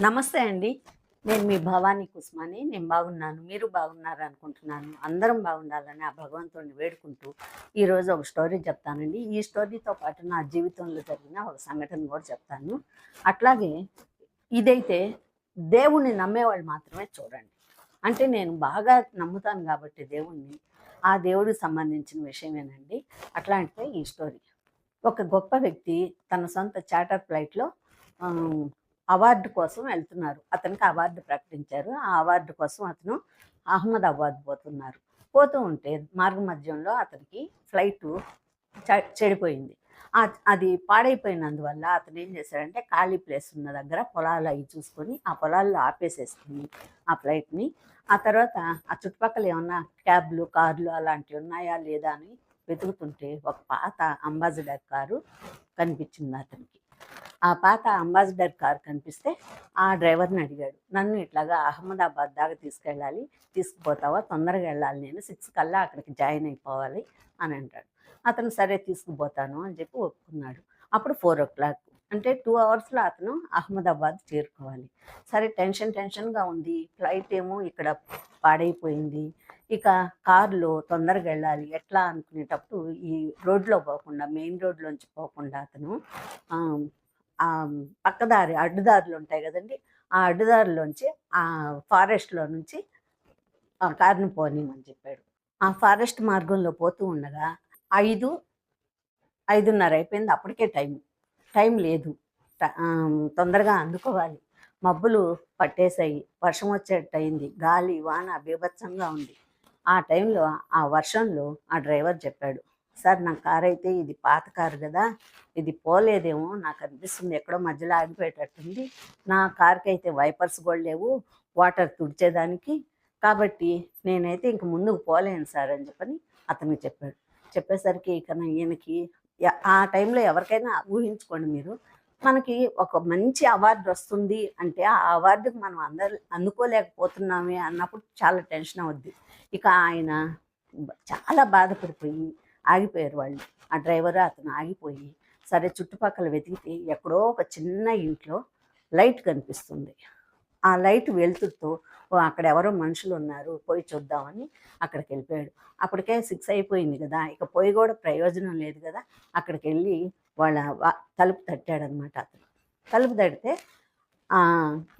నమస్తే అండి. నేను మీ భవానీ కుస్మాని. నేను బాగున్నాను. మీరు బాగున్నారు అనుకుంటున్నాను. అందరం బాగుండాలని ఆ భగవంతుడిని వేడుకుంటూ ఈరోజు ఒక స్టోరీ చెప్తానండి. ఈ స్టోరీతో పాటు నా జీవితంలో జరిగిన ఒక సంఘటన కూడా చెప్తాను. అట్లాగే ఇదైతే దేవుణ్ణి నమ్మేవాళ్ళు మాత్రమే చూడండి. అంటే నేను బాగా నమ్ముతాను కాబట్టి దేవుణ్ణి. ఆ దేవుడికి సంబంధించిన విషయమేనండి. అట్లాంటిదే ఈ స్టోరీ. ఒక గొప్ప వ్యక్తి తన సొంత చార్టర్ ఫ్లైట్లో అవార్డు కోసం వెళ్తున్నారు. అతనికి అవార్డు ప్రకటించారు. ఆ అవార్డు కోసం అతను అహ్మదాబాద్ పోతున్నారు. పోతూ ఉంటే మార్గ మధ్యంలో అతనికి ఫ్లైట్ చెడిపోయింది. అది పాడైపోయినందువల్ల అతను ఏం చేశాడంటే ఖాళీ ప్లేస్ ఉన్న దగ్గర పొలాలు అవి చూసుకొని ఆ పొలాల్లో ఆపేసేసుకుని ఆ ఫ్లైట్ని ఆ తర్వాత ఆ చుట్టుపక్కల ఏమన్నా క్యాబ్లు కార్లు అలాంటివి ఉన్నాయా లేదా అని వెతుకుతుంటే ఒక పాత అంబాసిడర్ కారు కనిపించింది అతనికి. ఆ పాత అంబాసిడర్ కార్ కనిపిస్తే ఆ డ్రైవర్ని అడిగాడు. నన్ను ఇట్లాగా అహ్మదాబాద్ దాకా తీసుకెళ్ళాలి తీసుకుపోతావా? తొందరగా వెళ్ళాలి నేను. సిక్స్ కల్లా అక్కడికి జాయిన్ అయిపోవాలి అని అంటాడు. అతను సరే తీసుకుపోతాను అని చెప్పి ఒప్పుకున్నాడు. అప్పుడు ఫోర్ ఓ క్లాక్. అంటే టూ అవర్స్లో అతను అహ్మదాబాద్ చేరుకోవాలి. సరే టెన్షన్ టెన్షన్గా ఉంది. ఫ్లైట్ ఏమో ఇక్కడ పాడైపోయింది. ఇక కారులో తొందరగా వెళ్ళాలి. ఎట్లా అనుకునేటప్పుడు ఈ రోడ్లో పోకుండా మెయిన్ రోడ్లోంచి పోకుండా అతను పక్కదారి అడ్డుదారులు ఉంటాయి కదండి. ఆ అడ్డుదారిలోంచి ఆ ఫారెస్ట్లో నుంచి ఆ కారుని పోనీమని చెప్పాడు. ఆ ఫారెస్ట్ మార్గంలో పోతూ ఉండగా ఐదు ఐదున్నర అయిపోయింది. అప్పటికే టైం టైం లేదు తొందరగా అందుకోవాలి. మబ్బులు పట్టేశాయి. వర్షం వచ్చేటట్టు అయింది గాలి వాన బీభత్సంగా ఉంది. ఆ టైంలో ఆ వర్షంలో ఆ డ్రైవర్ చెప్పాడు సార్ నా కార్ అయితే ఇది పాత కారు కదా ఇది పోలేదేమో నాకు అనిపిస్తుంది ఎక్కడో మధ్యలో ఆగిపోయేటట్టుంది. నా కార్కి అయితే వైపర్స్ కూడా లేవు వాటర్ తుడిచేదానికి. కాబట్టి నేనైతే ఇంక ముందుకు పోలేను సార్ అని చెప్పని అతనికి చెప్పాడు. చెప్పేసరికి ఇక ఈయనకి ఆ టైంలో ఎవరికైనా ఊహించుకోండి మీరు మనకి ఒక మంచి అవార్డు వస్తుంది అంటే ఆ అవార్డుకి మనం అందరు అందుకోలేకపోతున్నామే అన్నప్పుడు చాలా టెన్షన్ అవుద్ది. ఇక ఆయన చాలా బాధపడిపోయి ఆగిపోయారు వాళ్ళు. ఆ డ్రైవర్ అతను ఆగిపోయి సరే చుట్టుపక్కల వెతికితే ఎక్కడో ఒక చిన్న ఇంట్లో లైట్ కనిపిస్తుంది. ఆ లైట్ వెలుతురుతో అక్కడ ఎవరో మనుషులు ఉన్నారు పోయి చూద్దామని అక్కడికి వెళ్ళిపోయాడు. అప్పటికే సిక్స్ అయిపోయింది కదా ఇక పోయి కూడా ప్రయోజనం లేదు కదా అక్కడికి వెళ్ళి వాళ్ళ తలుపు తట్టాడనమాట అతను. తలుపు తడితే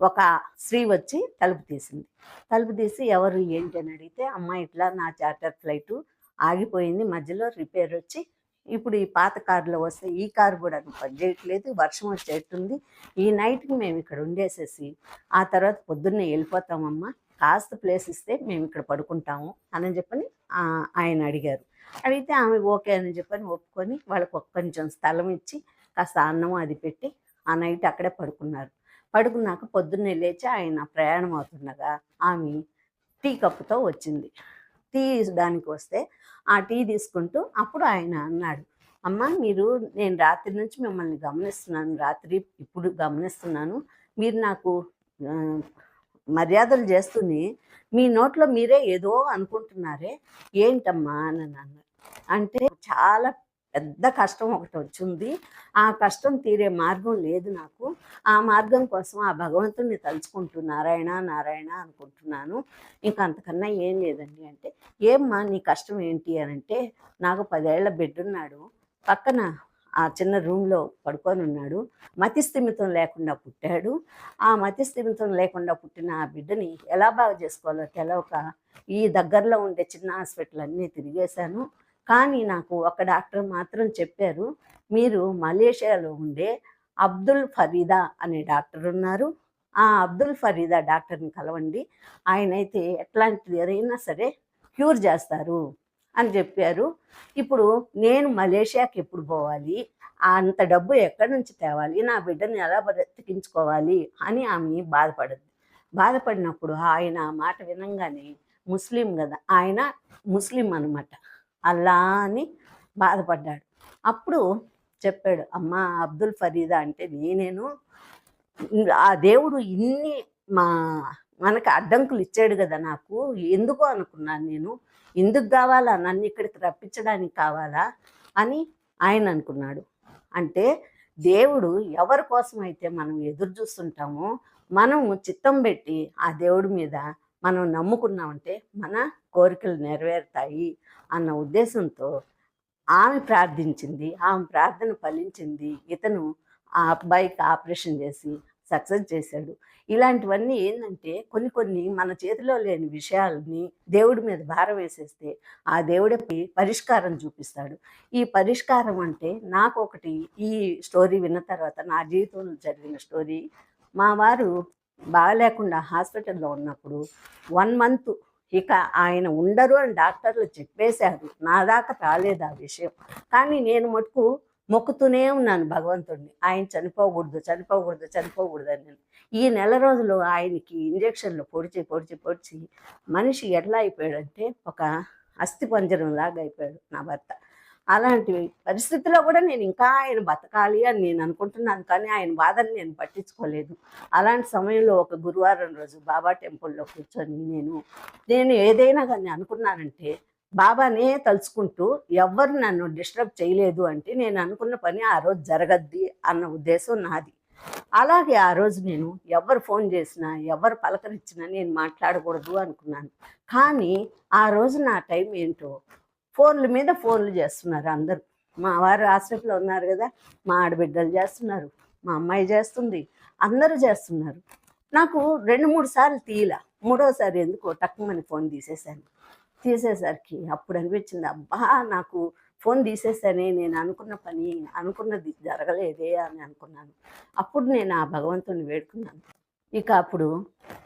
ఒక స్త్రీ వచ్చి తలుపు తీసింది. తలుపు తీసి ఎవరు ఏంటి? అని అడిగితే అమ్మ ఇట్లా నా చార్టర్ ఫ్లైట్ ఆగిపోయింది. మధ్యలో రిపేర్ వచ్చి ఇప్పుడు ఈ పాత కారులో వస్తే ఈ కారు కూడా పనిచేయట్లేదు వర్షం వచ్చేట్టుంది. ఈ నైట్కి మేము ఇక్కడ ఉండేసేసి ఆ తర్వాత పొద్దున్నే వెళ్ళిపోతామమ్మా. కాస్త ప్లేస్ ఇస్తే మేము ఇక్కడ పడుకుంటాము అని చెప్పని ఆయన అడిగారు. అడిగితే ఆమె ఓకే అని చెప్పని ఒప్పుకొని వాళ్ళకు కొంచెం స్థలం ఇచ్చి కాస్త అన్నం అది పెట్టి ఆ నైట్ అక్కడే పడుకున్నారు. పడుకున్నాక పొద్దున్నే లేచి ఆయన ప్రయాణం అవుతుండగా ఆమె టీ కప్పుతో వచ్చింది. టీ దానికి వస్తే ఆ టీ తీసుకుంటూ అప్పుడు ఆయన అన్నాడు అమ్మ మీరు నేను రాత్రి నుంచి మిమ్మల్ని గమనిస్తున్నాను రాత్రి ఇప్పుడు గమనిస్తున్నాను. మీరు నాకు మర్యాదలు చేస్తూనే మీ నోట్లో మీరే ఏదో అనుకుంటున్నారే ఏంటమ్మా? అని అన్నారు అంటే చాలా పెద్ద కష్టం ఒకటి వచ్చింది. ఆ కష్టం తీరే మార్గం లేదు నాకు. ఆ మార్గం కోసం ఆ భగవంతుడిని తలుచుకుంటూ నారాయణ నారాయణ అనుకుంటున్నాను. ఇంకా అంతకన్నా ఏం లేదండి. అంటే ఏమ్మా నీ కష్టం ఏంటి అని అంటే నాకు పదేళ్ళ బిడ్డ ఉన్నాడు. పక్కన ఆ చిన్న రూమ్లో పడుకొని ఉన్నాడు. మతి స్థిమితం లేకుండా పుట్టాడు. ఆ మతి స్థిమితం లేకుండా పుట్టిన ఆ బిడ్డని ఎలా బాగా చేసుకోవాలో తెలవక ఈ దగ్గరలో ఉండే చిన్న హాస్పిటల్ అన్నీ తిరిగేశాను. కానీ నాకు ఒక డాక్టర్ మాత్రం చెప్పారు మీరు మలేషియాలో ఉండే అబ్దుల్ ఫరీదా అనే డాక్టర్ ఉన్నారు. ఆ అబ్దుల్ ఫరీదా డాక్టర్ని కలవండి. ఆయన అయితే ఎట్లాంటిది ఏదైనా సరే క్యూర్ చేస్తారు అని చెప్పారు. ఇప్పుడు నేను మలేషియాకి ఎప్పుడు పోవాలి? అంత డబ్బు ఎక్కడి నుంచి తేవాలి? నా బిడ్డని ఎలా బ్రతికించుకోవాలి? అని ఆమె బాధపడద్దు బాధపడినప్పుడు ఆయన మాట వినంగానే ముస్లిం కదా ఆయన ముస్లిం అనమాట అలా అని బాధపడ్డాడు. అప్పుడు చెప్పాడు అమ్మ అబ్దుల్ ఫరీదా అంటే నేనేను. ఆ దేవుడు ఇన్ని మా మనకు అడ్డంకులు ఇచ్చాడు కదా నాకు. ఎందుకు అనుకున్నాను నేను? ఎందుకు కావాలా? నన్ను ఇక్కడికి రప్పించడానికి కావాలా? అని ఆయన అనుకున్నాడు. అంటే దేవుడు ఎవరి కోసం అయితే మనం ఎదురు చూస్తుంటామో మనం చిత్తం పెట్టి ఆ దేవుడి మీద మనం నమ్ముకున్నామంటే మన కోరికలు నెరవేరుతాయి అన్న ఉద్దేశంతో ఆమె ప్రార్థించింది ఆమె ప్రార్థన ఫలించింది. ఇతను ఆ అబ్బాయికి ఆపరేషన్ చేసి సక్సెస్ చేశాడు. ఇలాంటివన్నీ ఏంటంటే కొన్ని కొన్ని మన చేతిలో లేని విషయాలని దేవుడి మీద భారం వేసేస్తే ఆ దేవుడికి పరిష్కారం చూపిస్తాడు. ఈ పరిష్కారం అంటే నాకు ఒకటి ఈ స్టోరీ విన్న తర్వాత నా జీవితంలో జరిగిన స్టోరీ. మా వారు బాగలేకుండా హాస్పిటల్లో ఉన్నప్పుడు వన్ మంత్ ఇక ఆయన ఉండరు అని డాక్టర్లు చెప్పేశారు. నా దాకా రాలేదు ఆ విషయం. కానీ నేను మటుకు మొక్కుతూనే ఉన్నాను భగవంతుడిని. ఆయన చనిపోకూడదు చనిపోకూడదు చనిపోకూడదు అని ఈ నెల రోజులు ఆయనకి ఇంజక్షన్లు పొడిచి పొడిచి పొడిచి మనిషి ఎట్లా అయిపోయాడంటే ఒక అస్థి పంజరం లాగా అయిపోయాడు నా భర్త. అలాంటి పరిస్థితిలో కూడా నేను ఇంకా ఆయన బతకాలి అని నేను అనుకుంటున్నాను కానీ ఆయన బాధని నేను పట్టించుకోలేదు. అలాంటి సమయంలో ఒక గురువారం రోజు బాబా టెంపుల్లో కూర్చొని నేను నేను ఏదైనా కానీ అనుకున్నానంటే బాబానే తలుచుకుంటూ ఎవరు నన్ను డిస్టర్బ్ చేయలేదు అంటే నేను అనుకున్న పని ఆ రోజు జరగద్ది అన్న ఉద్దేశం నాది. అలాగే ఆ రోజు నేను ఎవరు ఫోన్ చేసినా ఎవరు పలకరించినా నేను మాట్లాడకూడదు అనుకున్నాను. కానీ ఆ రోజు నా టైం ఏంటో ఫోన్ల మీద ఫోన్లు చేస్తున్నారు అందరూ. మా వారు హాస్పిటల్లో ఉన్నారు కదా మా ఆడబిడ్డలు చేస్తున్నారు మా అమ్మాయి చేస్తుంది అందరూ చేస్తున్నారు. నాకు రెండు మూడు సార్లు తీయలా. మూడోసారి ఎందుకో టక్కుమని ఫోన్ తీసేశాను. తీసేసరికి అప్పుడు అనిపించింది అబ్బా నాకు ఫోన్ తీసేసానే నేను అనుకున్న పని అనుకున్నది జరగలేదే అని అనుకున్నాను. అప్పుడు నేను ఆ భగవంతుని వేడుకున్నాను. ఇక అప్పుడు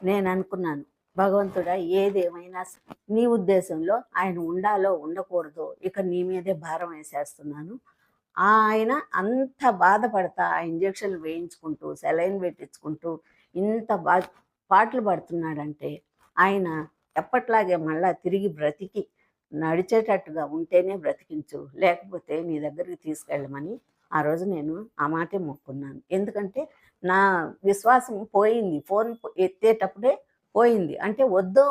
నేను అనుకున్నాను భగవంతుడా ఏదేమైనా నీ ఉద్దేశంలో ఆయన ఉండాలో ఉండకూడదు ఇక నీ మీదే భారం వేసేస్తున్నాను. ఆయన అంత బాధపడతా ఆ ఇంజక్షన్లు వేయించుకుంటూ సెలైన్ పెట్టించుకుంటూ ఇంత బా పాటలు పడుతున్నాడంటే ఆయన ఎప్పట్లాగే మళ్ళా తిరిగి బ్రతికి నడిచేటట్టుగా ఉంటేనే బ్రతికించు లేకపోతే నీ దగ్గరికి తీసుకెళ్ళమని ఆ రోజు నేను ఆ మాటే మొక్కున్నాను. ఎందుకంటే నా విశ్వాసం పోయింది. ఫోన్ ఎత్తేటప్పుడే పోయింది. అంటే వద్దు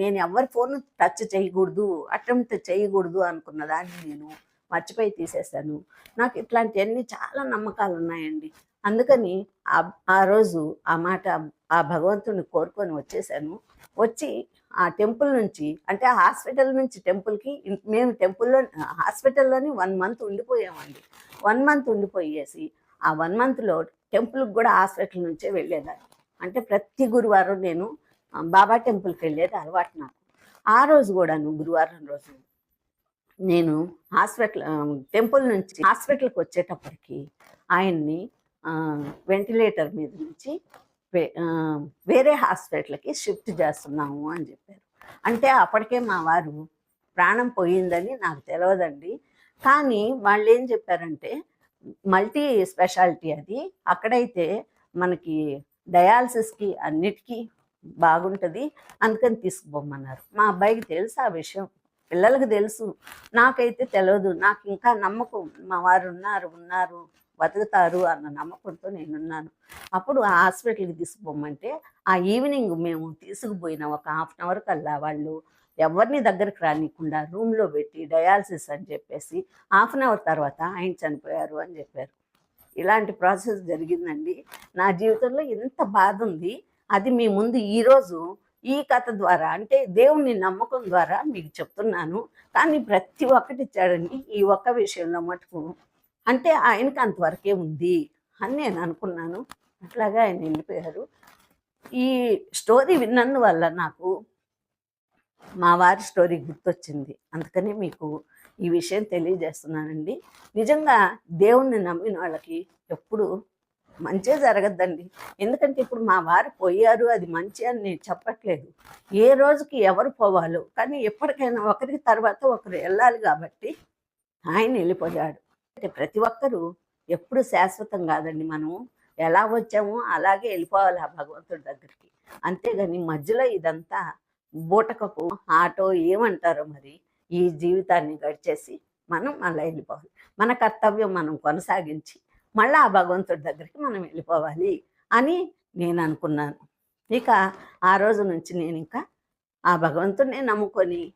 నేను ఎవరి ఫోన్ టచ్ చేయకూడదు అటెంప్ట్ చేయకూడదు అనుకున్న దాన్ని నేను మర్చిపోయి తీసేశాను. నాకు ఇట్లాంటివన్నీ చాలా నమ్మకాలు ఉన్నాయండి. అందుకని ఆ ఆ రోజు ఆ మాట ఆ భగవంతుని కోరుకొని వచ్చేసాను. వచ్చి ఆ టెంపుల్ నుంచి అంటే ఆ హాస్పిటల్ నుంచి టెంపుల్కి మేము టెంపుల్లో హాస్పిటల్లోని వన్ మంత్ ఉండిపోయామండి. వన్ మంత్ ఉండిపోయేసి ఆ వన్ మంత్లో టెంపుల్కి కూడా హాస్పిటల్ నుంచే వెళ్ళేదాన్ని. అంటే ప్రతి గురువారం నేను బాబా టెంపుల్కి వెళ్ళేది అలవాటు నాకు. ఆ రోజు కూడాను గురువారం రోజు నేను హాస్పిటల్ టెంపుల్ నుంచి హాస్పిటల్కి వచ్చేటప్పటికి ఆయన్ని వెంటిలేటర్ మీద నుంచి వేరే హాస్పిటల్కి షిఫ్ట్ చేస్తున్నాము అని చెప్పారు. అంటే అప్పటికే మా వారు ప్రాణం పోయిందని నాకు తెలియదండి కానీ వాళ్ళు ఏం చెప్పారంటే మల్టీ స్పెషాలిటీ అది. అక్కడైతే మనకి డయాలసిస్కి అన్నిటికీ బాగుంటుంది అందుకని తీసుకుపోమన్నారు. మా అబ్బాయికి తెలుసు ఆ విషయం. పిల్లలకు తెలుసు. నాకైతే తెలియదు నాకు ఇంకా నమ్మకం. మా వారు ఉన్నారు ఉన్నారు బతుకుతారు అన్న నమ్మకంతో నేనున్నాను. అప్పుడు ఆ హాస్పిటల్కి తీసుకుపోమంటే ఆ ఈవినింగ్ మేము తీసుకుపోయిన ఒక హాఫ్ అన్ అవర్ కల్లా వాళ్ళు ఎవరిని దగ్గరికి రానికుండా రూమ్లో పెట్టి డయాలసిస్ అని చెప్పేసి హాఫ్ అన్ అవర్ తర్వాత ఆయన చనిపోయారు అని చెప్పారు. ఇలాంటి ప్రాసెస్ జరిగిందండి. నా జీవితంలో ఎంత బాధ ఉంది. అది మీ ముందు ఈరోజు ఈ కథ ద్వారా అంటే దేవుని నమ్మకం ద్వారా మీకు చెప్తున్నాను. కానీ ప్రతి ఒక్కటి ఇచ్చాడండి ఈ ఒక్క విషయంలో మటుకు. అంటే ఆయనకి అంతవరకే ఉంది అని నేను అనుకున్నాను. అట్లాగే ఆయన వెళ్ళిపోయారు. ఈ స్టోరీ విన్నందువల్ల నాకు మా వారి స్టోరీ గుర్తొచ్చింది. అందుకని మీకు ఈ విషయం తెలియజేస్తున్నానండి. నిజంగా దేవుణ్ణి నమ్మిన వాళ్ళకి ఎప్పుడు మంచే జరగద్దండి. ఎందుకంటే ఇప్పుడు మా వారు పోయారు అది మంచి అని నేను చెప్పట్లేదు. ఏ రోజుకి ఎవరు పోవాలో కానీ ఎప్పటికైనా ఒకరికి తర్వాత ఒకరు వెళ్ళాలి కాబట్టి ఆయన వెళ్ళిపోయాడు. అంటే ప్రతి ఒక్కరూ ఎప్పుడు శాశ్వతం కాదండి మనము. ఎలా వచ్చామో అలాగే వెళ్ళిపోవాలి ఆ భగవంతుడి దగ్గరికి. అంతేగాని మధ్యలో ఇదంతా బూటకపు ఆటో ఏమంటారో మరి ఈ జీవితాన్ని గడిచేసి మనం మళ్ళీ వెళ్ళిపోవాలి. మన కర్తవ్యం మనం కొనసాగించి మళ్ళీ ఆ భగవంతుడి దగ్గరికి మనం వెళ్ళిపోవాలి అని నేను అనుకున్నాను. ఇక ఆ రోజు నుంచి నేను ఇంకా ఆ భగవంతుడిని నమ్ముకొని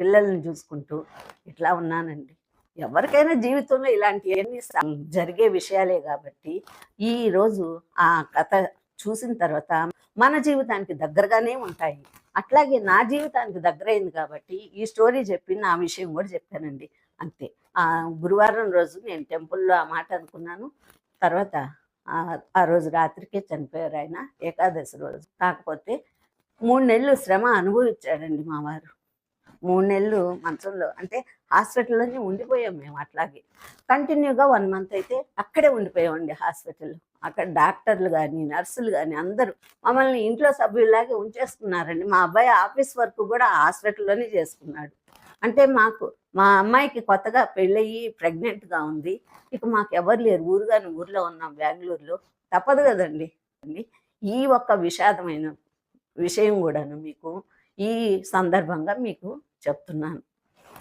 పిల్లల్ని చూసుకుంటూ ఇట్లా ఉన్నానండి. ఎవరికైనా జీవితంలో ఇలాంటివన్నీ స- జరిగే విషయాలే కాబట్టి ఈ రోజు ఆ కథ చూసిన తర్వాత మన జీవితానికి దగ్గరగానే ఉంటాయి. అట్లాగే నా జీవితానికి దగ్గరైంది కాబట్టి ఈ స్టోరీ చెప్పి నా విషయం కూడా చెప్పానండి. అంతే. గురువారం రోజు నేను టెంపుల్లో ఆ మాట అనుకున్నాను. తర్వాత ఆ- రోజు రాత్రికే చనిపోయారు ఆయన ఏకాదశి రోజు. కాకపోతే మూడు నెలలు శ్రమ అనుభవించాడండి మా వారు మూడు నెలలు మంచంలో అంటే హాస్పిటల్లోనే ఉండిపోయాం మేము అట్లాగే. కంటిన్యూగా వన్ మంత్ అయితే అక్కడే ఉండిపోయామండి హాస్పిటల్లో అక్కడ డాక్టర్లు కానీ నర్సులు కానీ అందరూ మమ్మల్ని ఇంట్లో సభ్యుల్లాగే ఉంచేసుకున్నారండి. మా అబ్బాయి ఆఫీస్ వర్క్ కూడా హాస్పిటల్లోనే చేసుకున్నాడు. అంటే మాకు మా అమ్మాయికి కొత్తగా పెళ్ళయి ప్రెగ్నెంట్గా ఉంది. ఇక మాకు ఎవరు లేరు. ఊరుగాని ఊర్లో ఉన్నాం బెంగళూరులో. తప్పదు కదండి. ఈ ఒక్క విషాదమైన విషయం కూడాను మీకు ఈ సందర్భంగా మీకు చెప్తున్నాను.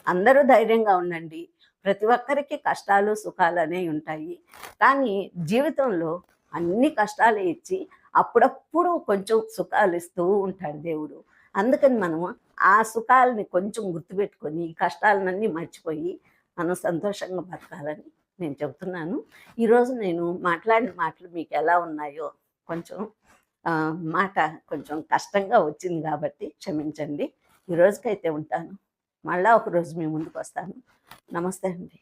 అందరూ ధైర్యంగా ఉండండి. ప్రతి ఒక్కరికి కష్టాలు సుఖాలు అనేవి ఉంటాయి. కానీ జీవితంలో అన్ని కష్టాలు ఇచ్చి అప్పుడప్పుడు కొంచెం సుఖాలు ఇస్తూ ఉంటాడు దేవుడు. అందుకని మనము ఆ సుఖాలని కొంచెం గుర్తుపెట్టుకొని ఈ కష్టాలన్నీ మర్చిపోయి మనం సంతోషంగా బతకాలని నేను చెబుతున్నాను. ఈరోజు నేను మాట్లాడిన మాటలు మీకు ఎలా ఉన్నాయో కొంచెం మాట కొంచెం కష్టంగా వచ్చింది కాబట్టి క్షమించండి. ఈ రోజుకైతే ఉంటాను. మళ్ళా ఒకరోజు మీ ముందుకు వస్తాను. నమస్తే అండి.